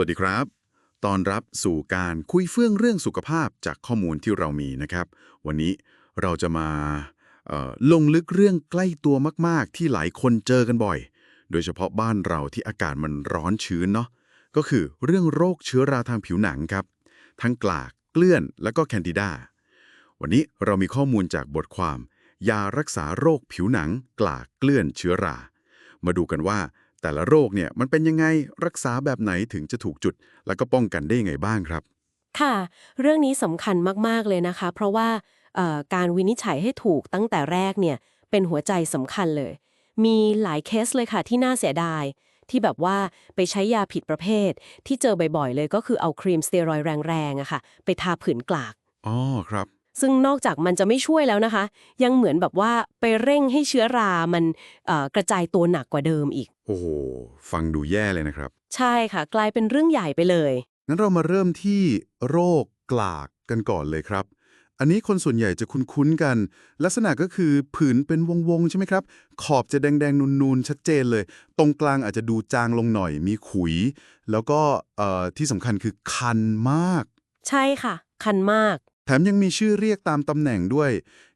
วัสดีครับ ตอนรับสู่การคุยเฟื่องเรื่องสุขภาพจากข้อมูลที่เรามีนะครับ วันนี้เราจะมาลงลึกเรื่องใกล้ตัวมาก ๆ ที่หลายคนเจอกันบ่อย โดยเฉพาะบ้านเราที่อากาศมันร้อนชื้นเนาะ ก็คือเรื่องโรคเชื้อราทางผิวหนังครับ ทั้งกลาก เกลื่อน และก็แคนดิดา วันนี้เรามีข้อมูลจากบทความ ยารักษาโรคผิวหนัง กลาก เกลื่อน เชื้อรา มาดูกันว่า แต่ละโรคเนี่ยมันเป็นยังไงรักษาแบบไหนถึงจะถูกจุด แล้วก็ป้องกันได้ยังไงบ้างครับ ค่ะ เรื่องนี้สำคัญมาก ๆ เลยนะคะ เพราะว่าเอ่อการวินิจฉัยให้ถูกตั้งแต่แรกเนี่ยเป็นหัวใจสำคัญเลย มีหลายเคสเลยค่ะที่น่าเสียดาย ที่แบบว่าไปใช้ยาผิดประเภท ที่เจอบ่อยๆ เลยก็คือเอาครีมสเตียรอยด์แรงๆอะค่ะ ไปทาผื่นกลากอ๋อครับ ซึ่งนอกจากมันจะไม่ช่วยแล้วนะคะ ยังเหมือนแบบว่าไปเร่งให้เชื้อรามันเอ่อกระจายตัวหนักกว่าเดิมอีก โอ้โห ฟังดูแย่เลยนะครับ ใช่ค่ะ กลายเป็นเรื่องใหญ่ไปเลย งั้นเรามาเริ่มที่โรคกลากกันก่อนเลยครับ อันนี้คนส่วนใหญ่จะคุ้นๆกัน ลักษณะก็คือผื่นเป็นวงๆ ใช่ไหมครับ ขอบจะแดงๆ นูนๆ ชัดเจนเลย ตรงกลางอาจจะดูจางลงหน่อย มีขุย แล้วก็เอ่อที่สำคัญคือคันมาก ใช่ค่ะ คันมาก แถมยังมีชื่อเรียกตามตำแหน่งด้วย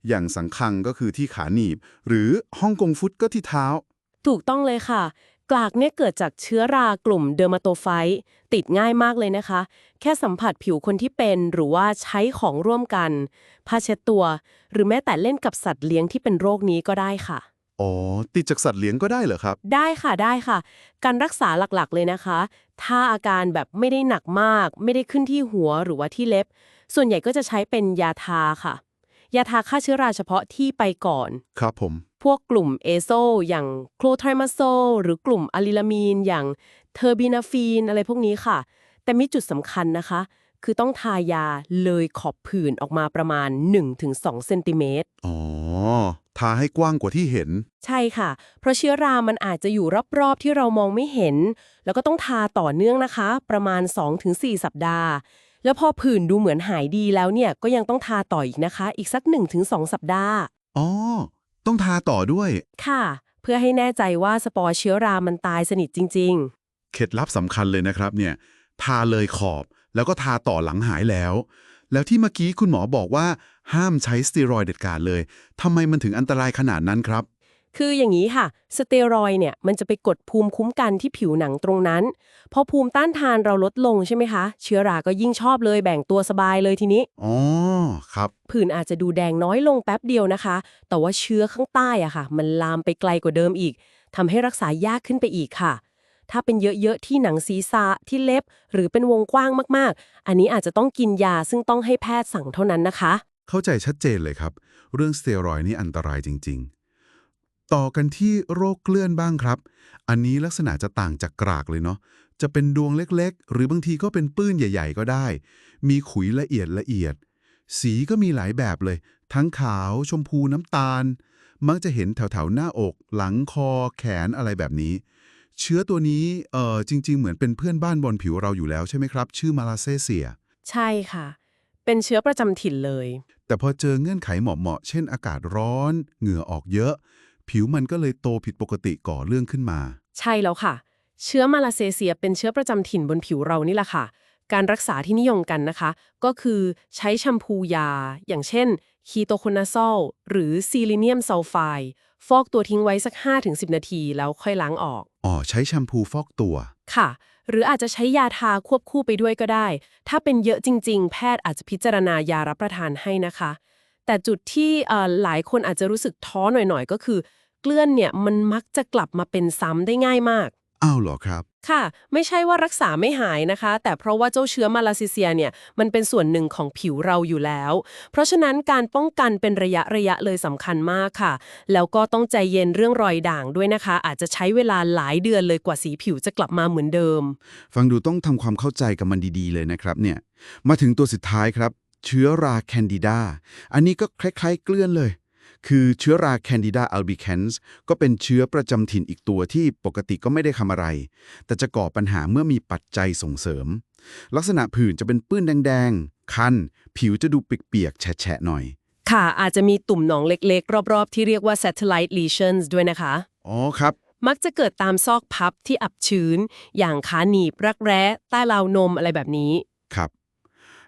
อย่างสังคังก็คือที่ขาหนีบ หรือฮ่องกงฟุตก็ที่เท้า ถูกต้องเลยค่ะ กลากเนี่ยเกิดจากเชื้อรากลุ่มเดอร์มาโตไฟต์ติดง่ายมากเลยนะคะ แค่สัมผัสผิวคนที่เป็นหรือว่าใช้ของร่วมกันผ้าเช็ดตัว หรือแม้แต่เล่นกับสัตว์เลี้ยงที่เป็นโรคนี้ก็ได้ค่ะ อ๋อ ติดจากสัตว์เลี้ยงก็ได้เหรอครับ ได้ค่ะได้ค่ะ การรักษาหลักๆเลยนะคะ ถ้าอาการแบบไม่ได้หนักมาก ไม่ได้ขึ้นที่หัวหรือว่าที่เล็บ ส่วนใหญ่ก็จะใช้เป็นยาทาค่ะ ยาทาฆ่าเชื้อราเฉพาะที่ไปก่อน ครับผม พวกกลุ่มเอโซอย่างโคลไทรมาโซหรือกลุ่มอะลิลามีน อย่างเทอร์บินาฟีนอะไรพวกนี้ค่ะ แต่มีจุดสำคัญนะคะ คือต้องทายาเลยขอบผื่นออกมาประมาณ 1-2เซนติเมตรอ๋อ ทาให้กว้างกว่าที่เห็น ใช่ค่ะ เพราะเชื้อรา มันอาจจะอยู่รอบๆที่เรามองไม่เห็น แล้วก็ต้องทาต่อเนื่องนะคะ ประมาณ 2-4 สัปดาห์ แล้วพอผื่นดูเหมือนหายดีแล้วเนี่ยก็ยังต้องทาต่ออีกนะคะ อีกสัก 1-2 สัปดาห์ อ๋อ ต้องทาต่อด้วย ค่ะ เพื่อให้แน่ใจว่าสปอร์เชื้อรามันตายสนิทจริงๆเคล็ดลับสำคัญเลยนะครับเนี่ย ทาเลยขอบแล้วก็ทาต่อหลังหายแล้ว แล้วที่เมื่อกี้คุณหมอบอกว่า ห้ามใช้สเตียรอยด์เด็ดขาดเลยทำไมมันถึงอันตรายขนาดนั้นครับ คืออย่างนี้ค่ะ สเตียรอยด์เนี่ยมันจะไปกดภูมิคุ้มกันที่ผิวหนังตรงนั้น พอภูมิต้านทานเราลดลงใช่ไหมคะ เชื้อราก็ยิ่งชอบเลยแบ่งตัวสบายเลยทีนี้ อ๋อ ครับ ผื่นอาจจะดูแดงน้อยลงแป๊บเดียวนะคะ แต่ว่าเชื้อข้างใต้อะค่ะ มันลามไปไกลกว่าเดิมอีกทำให้รักษายากขึ้นไปอีกค่ะ ถ้าเป็นเยอะๆที่หนังศีรษะที่เล็บ หรือเป็นวงกว้างมากๆ อันนี้อาจจะต้องกินยาซึ่งต้องให้แพทย์สั่งเท่านั้นนะคะ เข้าใจชัดเจนเลยครับ เรื่องสเตียรอยด์นี่อันตรายจริง ๆ ต่อกันที่โรคเกลื่อนบ้างครับ อันนี้ลักษณะจะต่างจากกรากเลยเนาะ จะเป็นดวงเล็กๆ หรือบางทีก็เป็นปื้นใหญ่ ๆ ก็ได้ มีขุยละเอียดละเอียด สีก็มีหลายแบบเลย ทั้งขาว ชมพูน้ำตาล มักจะเห็นแถวๆหน้าอก หลังคอ แขนอะไรแบบนี้ เชื้อตัวนี้เอ่อจริง ๆ เหมือนเป็นเพื่อนบ้านบนผิวเราอยู่แล้วใช่ไหมครับ ชื่อมาลาเซเซีย ใช่ค่ะ เป็นเชื้อประจำถิ่นเลย แต่พอเจอเงื่อนไขเหมาะๆเช่นอากาศร้อน เหงื่อออกเยอะ ผิวมันก็เลยโตผิดปกติก่อเรื่องขึ้นมา ใช่แล้วค่ะ เชื้อมาลาเซเซียเป็นเชื้อประจำถิ่นบนผิวเรานี่แหละค่ะ การรักษาที่นิยมกันนะคะ ก็คือใช้แชมพูยา อย่างเช่นคีโตโคนาซอลหรือซีลิเนียมซัลไฟด์ฟอกตัวทิ้งไว้สัก 5-10 นาทีแล้วค่อยล้างออกอ๋อใช้แชมพูฟอกตัว ค่ะ หรืออาจจะใช้ยาทาควบคู่ไปด้วยก็ได้ ถ้าเป็นเยอะจริง ๆ แพทย์อาจจะพิจารณายารับประทานให้นะคะ แต่จุดที่เอ่อหลายคนอาจจะรู้สึกท้อหน่อยๆ ก็คือ เกลื่อนเนี่ยมันมักจะกลับมาเป็นซ้ำได้ง่ายมาก อ้าวเหรอครับ ค่ะ ไม่ใช่ว่ารักษาไม่หายนะคะ แต่เพราะว่าเจ้าเชื้อมาลาซิเซียเนี่ยมันเป็นส่วนหนึ่งของผิวเราอยู่แล้ว เพราะฉะนั้นการป้องกันเป็นระยะระยะเลยสำคัญมากค่ะ แล้วก็ต้องใจเย็นเรื่องรอยด่างด้วยนะคะ อาจจะใช้เวลาหลายเดือนเลยกว่าสีผิวจะกลับมาเหมือนเดิม ฟังดูต้องทำความเข้าใจกับมันดีๆ เลยนะครับเนี่ย มาถึงตัวสุดท้ายครับ เชื้อราแคนดิดา อันนี้ก็คล้ายๆเกลื่อนเลย คือเชื้อราแคนดิดาอัลบิแคนส์ก็เป็นเชื้อประจำถิ่นอีกตัวที่ปกติก็ไม่ได้ทำอะไร แต่จะก่อปัญหาเมื่อมีปัจจัยส่งเสริม ลักษณะผื่นจะเป็นปื้นแดงๆ คัน ผิวจะดูเปียกๆ แฉะๆ หน่อย ค่ะอาจจะมีตุ่มหนองเล็กๆ รอบๆ ที่เรียกว่า satellite lesions ด้วยนะคะ อ๋อครับ มักจะเกิดตามซอกพับที่อับชื้น อย่างขาหนีบรักแร้ใต้ราวนมอะไรแบบนี้ ครับ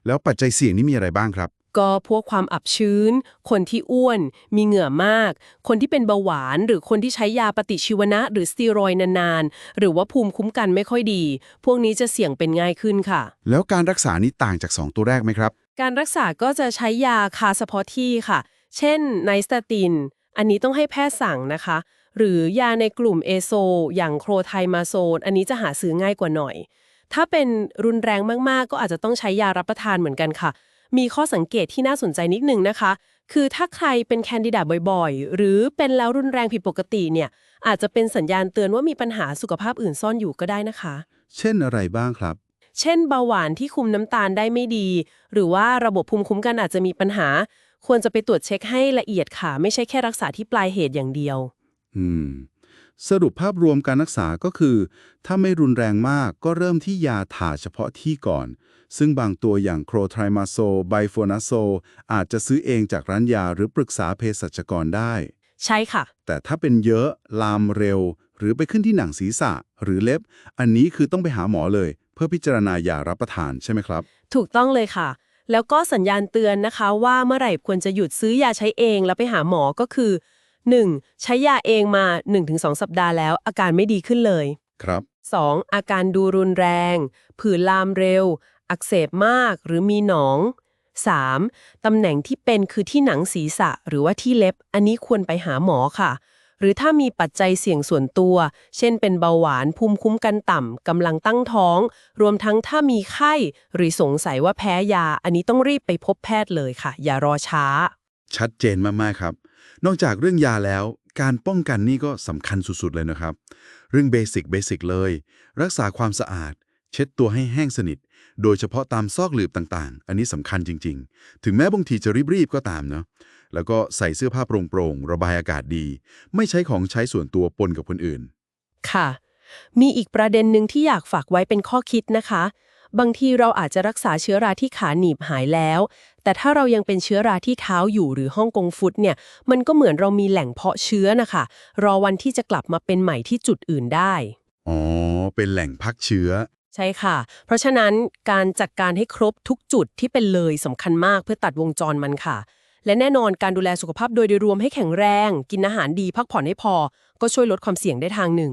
แล้วปัจจัยเสี่ยงนี่มีอะไรบ้างครับ ก็พวกความอับชื้น คนที่อ้วน มีเหงื่อมาก คนที่เป็นเบาหวาน หรือคนที่ใช้ยาปฏิชีวนะ หรือสเตียรอยด์นานๆ หรือว่าภูมิคุ้มกันไม่ค่อยดี พวกนี้จะเสี่ยงเป็นง่ายขึ้นค่ะ แล้วการรักษานี่ต่างจาก 2 ตัวแรกไหมครับ การรักษาก็จะใช้ยาคาเฉพาะที่ค่ะ เช่นไนสตาติน อันนี้ต้องให้แพทย์สั่งนะคะ หรือยาในกลุ่มเอโซ อย่างโครไทมาโซน อันนี้จะหาซื้อง่ายกว่าหน่อย ถ้าเป็นรุนแรงมากๆ ก็อาจจะต้องใช้ยารับประทานเหมือนกันค่ะ มีข้อสังเกตที่น่าสนใจนิดนึงนะคะ คือถ้าใครเป็นแคนดิดาตบ่อยๆ หรือเป็นแล้วรุนแรงผิดปกติเนี่ย อาจจะเป็นสัญญาณเตือนว่ามีปัญหาสุขภาพอื่นซ่อนอยู่ก็ได้นะคะ เช่นอะไรบ้างครับ เช่นเบาหวานที่คุมน้ำตาลได้ไม่ดี หรือว่าระบบภูมิคุ้มกันอาจจะมีปัญหา ควรจะไปตรวจเช็คให้ละเอียดค่ะ ไม่ใช่แค่รักษาที่ปลายเหตุอย่างเดียว อืม สรุปภาพรวมการรักษาก็คือ ถ้าไม่รุนแรงมากก็เริ่มที่ยาถ่าเฉพาะที่ก่อน ซึ่งบางตัวอย่างโครไทรมาโซ ไบโฟนาโซ อาจจะซื้อเองจากร้านยาหรือปรึกษาเภสัชกรได้ ใช่ค่ะ แต่ถ้าเป็นเยอะลามเร็ว หรือไปขึ้นที่หนังศีรษะ หรือเล็บ อันนี้คือต้องไปหาหมอเลย เพื่อพิจารณายารับประทานใช่ไหมครับ ถูกต้องเลยค่ะ แล้วก็สัญญาณเตือนนะคะว่าเมื่อไหร่ควรจะหยุดซื้อยาใช้เองแล้วไปหาหมอก็คือ 1. ใช้ยาเองมา 1-2 สัปดาห์แล้ว อาการไม่ดีขึ้นเลย ครับ 2. อาการดูรุนแรง ผื่นลามเร็ว อักเสบมากหรือมีหนอง 3. ตำแหน่งที่เป็นคือที่หนังศีรษะหรือว่าที่เล็บ อันนี้ควรไปหาหมอค่ะ หรือถ้ามีปัจจัยเสี่ยงส่วนตัว เช่นเป็นเบาหวานภูมิคุ้มกันต่ำกำลังตั้งท้อง รวมทั้งถ้ามีไข้หรือสงสัยว่าแพ้ยา อันนี้ต้องรีบไปพบแพทย์เลยค่ะ อย่ารอช้า ชัดเจนมาก ๆ ครับ นอกจากเรื่องยาแล้ว การป้องกันนี่ก็สำคัญสุดๆเลยนะครับ เรื่องเบสิกเบสิกเลย รักษาความสะอาด เช็ดตัวให้แห้งสนิท โดยเฉพาะตามซอกหลืบต่างๆ อันนี้สำคัญจริง ๆ ถึงแม้บางทีจะรีบๆก็ตามเนาะแล้วก็ใส่เสื้อผ้าโปร่งๆระบายอากาศดี ไม่ใช้ของใช้ส่วนตัวปนกับคนอื่น ค่ะ มีอีกประเด็นหนึ่งที่อยากฝากไว้เป็นข้อคิดนะคะ บางทีเราอาจจะรักษาเชื้อราที่ขาหนีบหายแล้ว แต่ถ้าเรายังเป็นเชื้อราที่เท้าอยู่หรือห้องกงฟุตเนี่ยมันก็เหมือนเรามีแหล่งเพาะเชื้อนะคะ รอวันที่จะกลับมาเป็นใหม่ที่จุดอื่นได้ อ๋อ เป็นแหล่งพักเชื้อ ใช่ค่ะ เพราะฉะนั้นการจัดการให้ครบทุกจุดที่เป็นเลยสำคัญมากเพื่อตัดวงจรมันค่ะ และแน่นอนการดูแลสุขภาพโดยโดยรวมให้แข็งแรง กินอาหารดีพักผ่อนให้พอ ก็ช่วยลดความเสี่ยงได้ทางหนึ่ง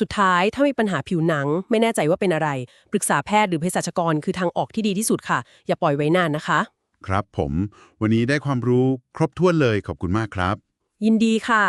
สุดท้ายถ้ามีปัญหาผิวหนัง ไม่แน่ใจว่าเป็นอะไร ปรึกษาแพทย์หรือเภสัชกรคือทางออกที่ดีที่สุดค่ะ อย่าปล่อยไว้นานนะคะ ครับผม วันนี้ได้ความรู้ครบถ้วนเลยขอบคุณมากครับ ยินดีค่ะ